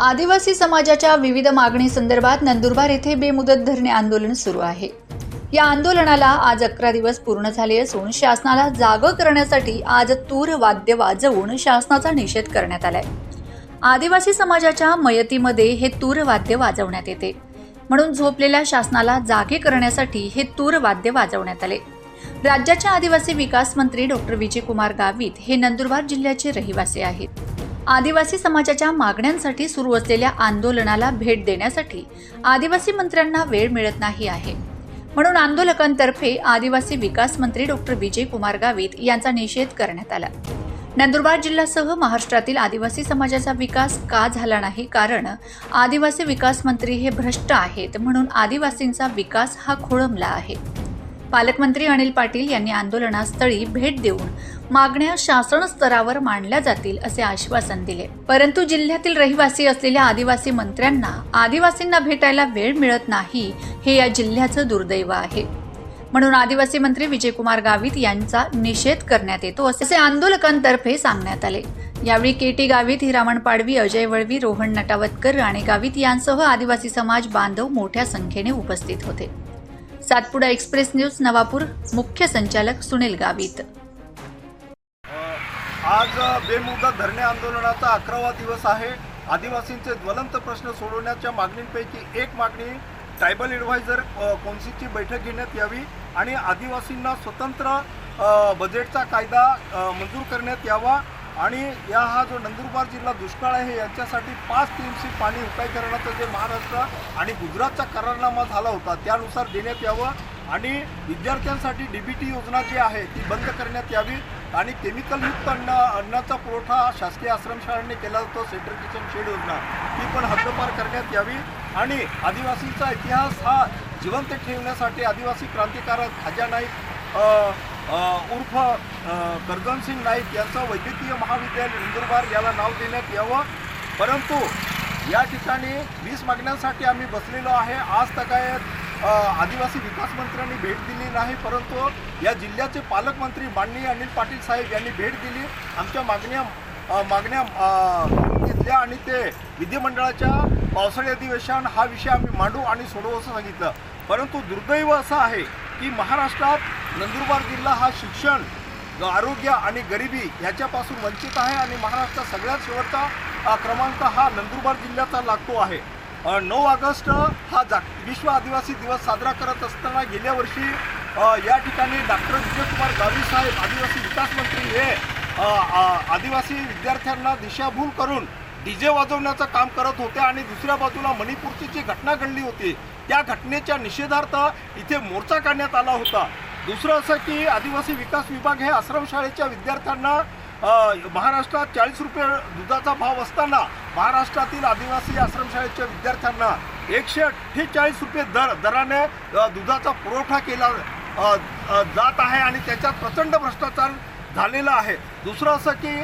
आदिवासी समाजाच्या विविध मागणी संदर्भात नंदुरबार येथे बेमुदत धरणे आंदोलन सुरू आहे. या आंदोलनाला आज अकरा दिवस पूर्ण झाले असून शासनाला जागं करण्यासाठी आज तूर वाद्य वाजवून शासनाचा निषेध करण्यात आलाय. आदिवासी समाजाच्या मयतीमध्ये हे तूर वाद्य वाजवण्यात येते. म्हणून झोपलेल्या शासनाला जागे करण्यासाठी हे तूर वाद्य वाजवण्यात आले. राज्याच्या आदिवासी विकास मंत्री डॉक्टर विजयकुमार गावित हे नंदुरबार जिल्ह्याचे रहिवासी आहेत. आदिवासी समाजाच्या मागण्यांसाठी सुरू असलेल्या आंदोलनाला भेट देण्यासाठी आदिवासी मंत्र्यांना वेळ मिळत नाही आहे. म्हणून आंदोलकांतर्फे आदिवासी विकास मंत्री डॉक्टर विजय कुमार गावित यांचा निषेध करण्यात आला. नंदुरबार जिल्ह्यासह महाराष्ट्रातील आदिवासी समाजाचा विकास का झाला नाही? कारण आदिवासी विकास मंत्री हे भ्रष्ट आहेत म्हणून आदिवासींचा विकास हा खोळंबला आहे. पालकमंत्री अनिल पाटील यांनी आंदोलनास्थळी भेट देऊन मागण्या शासन स्तरावर मांडल्या जातील असे आश्वासन दिले. परंतु जिल्ह्यातील रहिवासी असलेल्या आदिवासी मंत्र्यांना आदिवासींना भेटायला वेळ मिळत नाही हे या जिल्ह्याचं दुर्दैव आहे. म्हणून आदिवासी मंत्री विजयकुमार गावित यांचा निषेध करण्यात येतो असे आंदोलकांतर्फे सांगण्यात आले. यावेळी के टी गावित हिरामण पाडवी अजय वळवी रोहन नटावतकर राणे गावित यांसह आदिवासी समाज बांधव मोठ्या संख्येने उपस्थित होते. सातपुडा एक्सप्रेस न्यूज नवापूर मुख्य संचालक सुनील गावित. आज बेमुदत धरणे आंदोलनाचा अकरावा दिवस आहे. आदिवासींचे ज्वलंत प्रश्न सोडवण्याच्या मागणींपैकी एक मागणी ट्रायबल ॲडव्हायझर कौन्सिलची बैठक घेण्यात यावी आणि आदिवासींना स्वतंत्र बजेटचा कायदा मंजूर करण्यात यावा. आणि या हा जो नंदुरबार जिल्हा दुष्काळ आहे यांच्यासाठी पाच टी एम सी पाणी उपाय करण्याचं जे महाराष्ट्र आणि गुजरातचा करारनामा झाला होता त्यानुसार देण्यात यावं आणि विद्यार्थ्यांसाठी डी बी टी योजना जी आहे ती बंद करण्यात यावी आणि केमिकलयुक्त अन्न अन्नाचा पुरवठा शासकीय आश्रमशाळांनी केला जातो सेंट्रल किचन शेड योजना ती पण हद्दपार करण्यात यावी आणि आदिवासींचा इतिहास हा जिवंत ठेवण्यासाठी आदिवासी क्रांतिकारक खाजा नाईक उर्फ अ, नाईक यांचं वैद्यकीय महाविद्यालय नंदुरबार याला नाव देण्यात यावं. परंतु या ठिकाणी वीस मागण्यांसाठी आम्ही बसलेलो आहे. आज तकायत आदिवासी विकास मंत्र्यांनी भेट दिली नाही परंतु या जिल्ह्याचे पालकमंत्री माननीय अनिल पाटील साहेब यांनी भेट दिली. आमच्या मागण्या मागण्या घेतल्या आणि ते विधिमंडळाच्या पावसाळी अधिवेशन हा विषय आम्ही मांडू आणि सोडवू असं सांगितलं. परंतु दुर्दैव असं आहे की महाराष्ट्रात नंदुरबार जिल्हा हा शिक्षण आरोग्य आणि गरिबी ह्याच्यापासून वंचित आहे आणि महाराष्ट्रात सगळ्यात शेवटचा क्रमांक हा नंदुरबार जिल्ह्याचा लागतो आहे. नऊ ऑगस्ट हा जा विश्व आदिवासी दिवस साजरा करत असताना गेल्या वर्षी या ठिकाणी डॉक्टर विजयकुमार गावी साहेब आदिवासी विकास मंत्री हे आ- आदिवासी विद्यार्थ्यांना दिशाभूल करून डीजे वाजवण्याचं काम करत होते आणि दुसऱ्या बाजूला मणिपूरची जी घटना घडली होती त्या घटनेच्या निषेधार्थ इथे मोर्चा काढण्यात आला होता. दुसरं असं की आदिवासी विकास विभाग हे आश्रमशाळेच्या विद्यार्थ्यांना महाराष्ट्रात चाळीस रुपये दुधाचा भाव असताना महाराष्ट्रातील आदिवासी आश्रमशाळेच्या विद्यार्थ्यांना एकशे अठ्ठेचाळीस रुपये दर दराने दुधाचा पुरवठा केला जात आहे आणि त्याच्यात प्रचंड भ्रष्टाचार झालेला आहे. दुसरं असं की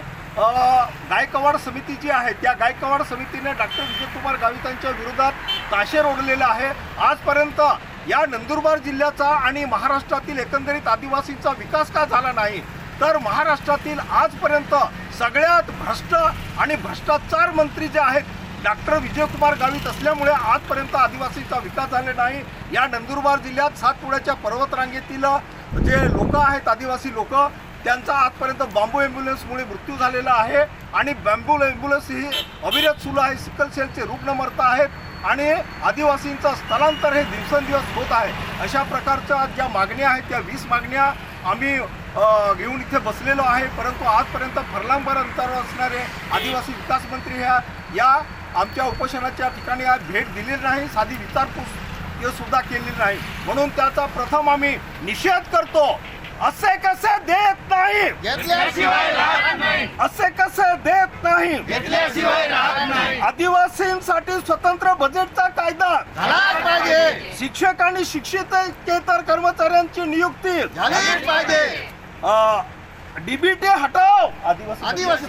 गायकवाड समिती जी आहे त्या गायकवाड समितीने डॉक्टर विजयकुमार गावितांच्या विरोधात ताशेर ओढलेला आहे. आजपर्यंत या नंदुरबार जिल्ह्याचा आणि महाराष्ट्रातील एकंदरीत आदिवासींचा विकास का झाला नाही? तर महाराष्ट्रातील आजपर्यंत सगळ्यात भ्रष्ट आणि भ्रष्टाचार मंत्री जे आहेत डॉक्टर विजयकुमार गावित असल्यामुळे आजपर्यंत आदिवासींचा विकास झाला नाही. या नंदुरबार जिल्ह्यात सातपुड्याच्या पर्वतरांगेतील जे लोक आहेत आदिवासी लोक त्यांचा आजपर्यंत बांबू ॲम्ब्युलन्समुळे मृत्यू झालेला आहे आणि बॅम्बू ॲम्ब्युलन्स ही अविरत सुरू आहे. सिकल सेलचे रुग्ण मरत आहेत आणि आदिवासींचं स्थलांतर हे दिवसेंदिवस होत आहे. अशा प्रकारच्या ज्या मागण्या आहेत त्या वीस मागण्या आम्ही घेऊन इथे बसलेलो आहे. परंतु आजपर्यंत फरलांबर अंतरावर असणारे आदिवासी विकास मंत्री ह्या या आमच्या उपोषणाच्या ठिकाणी आज भेट दिलेली नाही साधी विचारपूस सुद्धा केलेली नाही. म्हणून त्याचा प्रथम आम्ही निषेध करतो. असे कसे दे नाही. घेतल्याशिवाय राहत नाही. असे कसे देत नाही? घेतल्याशिवाय राहत नाही. आदिवासींसाठी स्वतंत्र बजेटचा कायदा. झालाच पाहिजे. शिक्षक आणि शिक्षितेतर कर्मचाऱ्यांची नियुक्ती. झालीच पाहिजे. डीबीटी हटाव. आदिवासी आदिवासी